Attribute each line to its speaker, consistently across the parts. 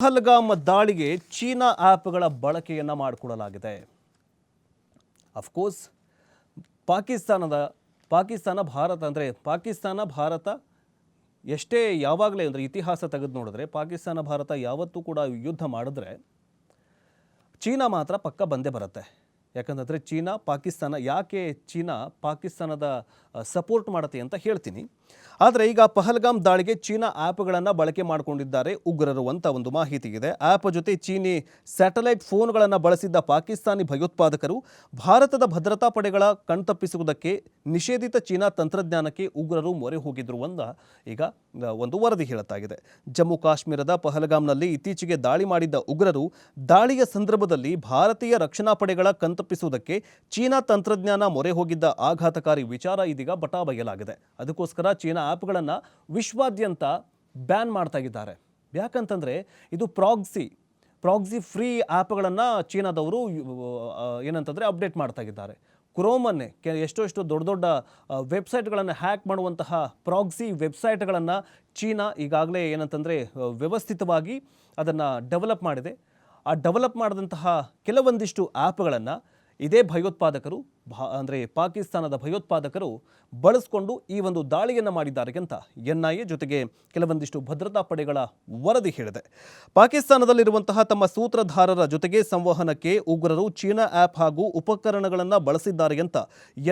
Speaker 1: ಪಹಲ್ಗಾಮ್ ದಾಳಿಗೆ ಚೀನಾ ಆ್ಯಪ್ಗಳ ಬಳಕೆಯನ್ನು ಮಾಡಿಕೊಡಲಾಗಿದೆ. ಅಫ್ಕೋರ್ಸ್ ಪಾಕಿಸ್ತಾನದ, ಪಾಕಿಸ್ತಾನ ಭಾರತ ಅಂದರೆ ಪಾಕಿಸ್ತಾನ ಭಾರತ ಎಷ್ಟೇ ಯಾವಾಗಲೇ ಅಂದರೆ ಇತಿಹಾಸ ತೆಗೆದು ನೋಡಿದ್ರೆ ಪಾಕಿಸ್ತಾನ ಭಾರತ ಯಾವತ್ತೂ ಕೂಡ ಯುದ್ಧ ಮಾಡಿದ್ರೆ ಚೀನಾ ಮಾತ್ರ ಪಕ್ಕ ಬಂದೇ ಬರುತ್ತೆ. ಯಾಕಂತಂದರೆ ಚೀನಾ, ಪಾಕಿಸ್ತಾನ ಯಾಕೆ ಚೀನಾ, ಪಾಕಿಸ್ತಾನದ ಸಪೋರ್ಟ್ ಮಾಡುತ್ತೆ ಅಂತ ಹೇಳ್ತೀನಿ. ಆದರೆ ಈಗ ಪಹಲ್ಗಾಮ್ ದಾಳಿಗೆ ಚೀನಾ ಆ್ಯಪ್ಗಳನ್ನು ಬಳಕೆ ಮಾಡಿಕೊಂಡಿದ್ದಾರೆ ಉಗ್ರರು ಅಂತ ಒಂದು ಮಾಹಿತಿ ಇದೆ. ಆ್ಯಪ್ ಜೊತೆ ಚೀನಿ ಸ್ಯಾಟಲೈಟ್ ಫೋನ್ಗಳನ್ನು ಬಳಸಿದ್ದ ಪಾಕಿಸ್ತಾನಿ ಭಯೋತ್ಪಾದಕರು ಭಾರತದ ಭದ್ರತಾ ಪಡೆಗಳ ಕಣ್ತಪ್ಪಿಸುವುದಕ್ಕೆ ನಿಷೇಧಿತ ಚೀನಾ ತಂತ್ರಜ್ಞಾನಕ್ಕೆ ಉಗ್ರರು ಮೊರೆ ಹೋಗಿದ್ರು ಅಂತ ಈಗ ಒಂದು ವರದಿ ಹೇಳುತ್ತಾಗಿದೆ. ಜಮ್ಮು ಕಾಶ್ಮೀರದ ಪಹಲ್ಗಾಮ್ನಲ್ಲಿ ಇತ್ತೀಚೆಗೆ ದಾಳಿ ಮಾಡಿದ್ದ ಉಗ್ರರು ದಾಳಿಯ ಸಂದರ್ಭದಲ್ಲಿ ಭಾರತೀಯ ರಕ್ಷಣಾ ಪಡೆಗಳ ಕಣ್ತಪ್ಪಿಸುವುದಕ್ಕೆ ಚೀನಾ ತಂತ್ರಜ್ಞಾನ ಮೊರೆ ಹೋಗಿದ್ದ ಆಘಾತಕಾರಿ ವಿಚಾರ ಇದೀಗ ಬಟಾಬಯಲಾಗಿದೆ ಅದಕ್ಕೋಸ್ಕರ ಚೀನಾ ಆ್ಯಪ್ಗಳನ್ನು ವಿಶ್ವಾದ್ಯಂತ ಬ್ಯಾನ್ ಮಾಡ್ತಾ ಇದ್ದಾರೆ. ಯಾಕಂತಂದರೆ ಇದು ಪ್ರಾಕ್ಸಿ ಪ್ರಾಕ್ಸಿ ಫ್ರೀ ಆ್ಯಪ್ಗಳನ್ನು ಚೀನಾದವರು ಏನಂತಂದರೆ ಅಪ್ಡೇಟ್ ಮಾಡ್ತಾ ಇದ್ದಾರೆ. ಕ್ರೋಮನ್ನೇ, ಕೆ ಎಷ್ಟೋ ಎಷ್ಟೋ ದೊಡ್ಡ ದೊಡ್ಡ ವೆಬ್ಸೈಟ್ಗಳನ್ನು ಹ್ಯಾಕ್ ಮಾಡುವಂತಹ ಪ್ರಾಕ್ಸಿ ವೆಬ್ಸೈಟ್ಗಳನ್ನು ಚೀನಾ ಈಗಾಗಲೇ ಏನಂತಂದರೆ ವ್ಯವಸ್ಥಿತವಾಗಿ ಅದನ್ನು ಡೆವಲಪ್ ಮಾಡಿದೆ. ಆ ಡೆವಲಪ್ ಮಾಡಿದಂತಹ ಕೆಲವೊಂದಿಷ್ಟು ಆ್ಯಪ್ಗಳನ್ನು ಇದೇ ಭಯೋತ್ಪಾದಕರು ಅಂದರೆ ಪಾಕಿಸ್ತಾನದ ಭಯೋತ್ಪಾದಕರು ಬಳಸಿಕೊಂಡು ಈ ಒಂದು ದಾಳಿಯನ್ನು ಮಾಡಿದ್ದಾರೆ ಅಂತ ಎನ್ ಐ ಎ ಜೊತೆಗೆ ಕೆಲವೊಂದಿಷ್ಟು ಭದ್ರತಾ ಪಡೆಗಳ ವರದಿ ಹೇಳಿದೆ. ಪಾಕಿಸ್ತಾನದಲ್ಲಿರುವಂತಹ ತಮ್ಮ ಸೂತ್ರಧಾರರ ಜೊತೆಗೆ ಸಂವಹನಕ್ಕೆ ಉಗ್ರರು ಚೀನಾ ಆ್ಯಪ್ ಹಾಗೂ ಉಪಕರಣಗಳನ್ನು ಬಳಸಿದ್ದಾರೆ ಅಂತ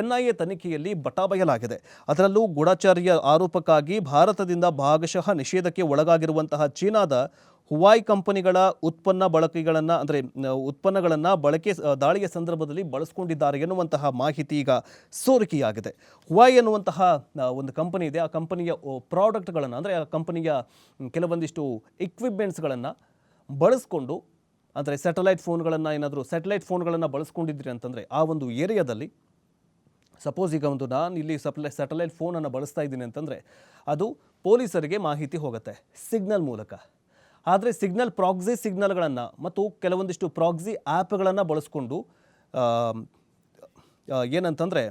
Speaker 1: ಎನ್ ಐ ಎ ತನಿಖೆಯಲ್ಲಿ ಬಟಾಬಯಲಾಗಿದೆ. ಅದರಲ್ಲೂ ಗೂಢಚಾರ್ಯ ಆರೋಪಕ್ಕಾಗಿ ಭಾರತದಿಂದ ಭಾಗಶಃ ನಿಷೇಧಕ್ಕೆ ಒಳಗಾಗಿರುವಂತಹ ಚೀನಾದ ಹುವಾಯ್ ಕಂಪನಿಗಳ ಉತ್ಪನ್ನ ಬಳಕೆಗಳನ್ನು, ಅಂದರೆ ಉತ್ಪನ್ನಗಳನ್ನು ಬಳಕೆ ದಾಳಿಯ ಸಂದರ್ಭದಲ್ಲಿ ಬಳಸ್ಕೊಂಡಿದ್ದಾರೆ ಎನ್ನುವಂತಹ ಮಾಹಿತಿ ಈಗ ಸೋರಿಕೆಯಾಗಿದೆ. ಹುವಾಯ್ ಎನ್ನುವಂತಹ ಒಂದು ಕಂಪನಿ ಇದೆ. ಆ ಕಂಪನಿಯ ಪ್ರಾಡಕ್ಟ್ಗಳನ್ನು, ಅಂದರೆ, ಆ ಕಂಪನಿಯ ಕೆಲವೊಂದಿಷ್ಟು ಇಕ್ವಿಪ್ಮೆಂಟ್ಸ್ಗಳನ್ನು ಬಳಸ್ಕೊಂಡು, ಅಂದರೆ ಸ್ಯಾಟಲೈಟ್ ಫೋನ್ಗಳನ್ನು ಏನಾದರೂ ಸ್ಯಾಟಲೈಟ್ ಫೋನ್ಗಳನ್ನು ಬಳಸ್ಕೊಂಡಿದ್ರಿ ಅಂತಂದರೆ, ಆ ಒಂದು ಏರಿಯಾದಲ್ಲಿ ಸಪೋಸ್ ಈಗ ಒಂದು ನಾನು ಇಲ್ಲಿ ಸಪ್ಲೈ ಸ್ಯಾಟಲೈಟ್ ಫೋನನ್ನು ಬಳಸ್ತಾ ಇದ್ದೀನಿ ಅಂತಂದರೆ, ಅದು ಪೊಲೀಸರಿಗೆ ಮಾಹಿತಿ ಹೋಗುತ್ತೆ ಸಿಗ್ನಲ್ ಮೂಲಕ. ಆದರೆ ಸಿಗ್ನಲ್ ಪ್ರಾಕ್ಸಿ ಸಿಗ್ನಲ್ಗಳನ್ನು ಮತ್ತು ಕೆಲವೊಂದಿಷ್ಟು ಪ್ರಾಕ್ಸಿ ಆ್ಯಪ್ಗಳನ್ನು ಬಳಸ್ಕೊಂಡು ಏನಂತಂದರೆ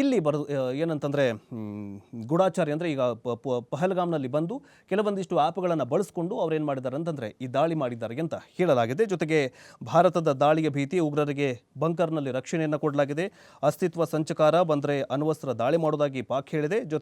Speaker 1: ಇಲ್ಲಿ ಬರ ಏನಂತಂದರೆ ಗೂಢಾಚಾರಿ ಅಂದರೆ ಈಗ ಪಹಲ್ಗಾಮ್ನಲ್ಲಿ ಬಂದು ಕೆಲವೊಂದಿಷ್ಟು ಆ್ಯಪ್ಗಳನ್ನು ಬಳಸ್ಕೊಂಡು ಅವ್ರು ಏನು ಮಾಡಿದ್ದಾರೆ ಅಂತಂದರೆ, ಈ ದಾಳಿ ಮಾಡಿದ್ದಾರೆ ಅಂತ ಹೇಳಲಾಗಿದೆ. ಜೊತೆಗೆ ಭಾರತದ ದಾಳಿಯ ಭೀತಿ ಉಗ್ರರಿಗೆ ಬಂಕರ್ನಲ್ಲಿ ರಕ್ಷಣೆಯನ್ನು ಕೊಡಲಾಗಿದೆ. ಅಸ್ತಿತ್ವ ಸಂಚಕಾರ ಬಂದರೆ ಅಣ್ವಸ್ತ್ರ ದಾಳಿ ಮಾಡೋದಾಗಿ ಪಾಕ್ ಹೇಳಿದೆ. ಜೊತೆ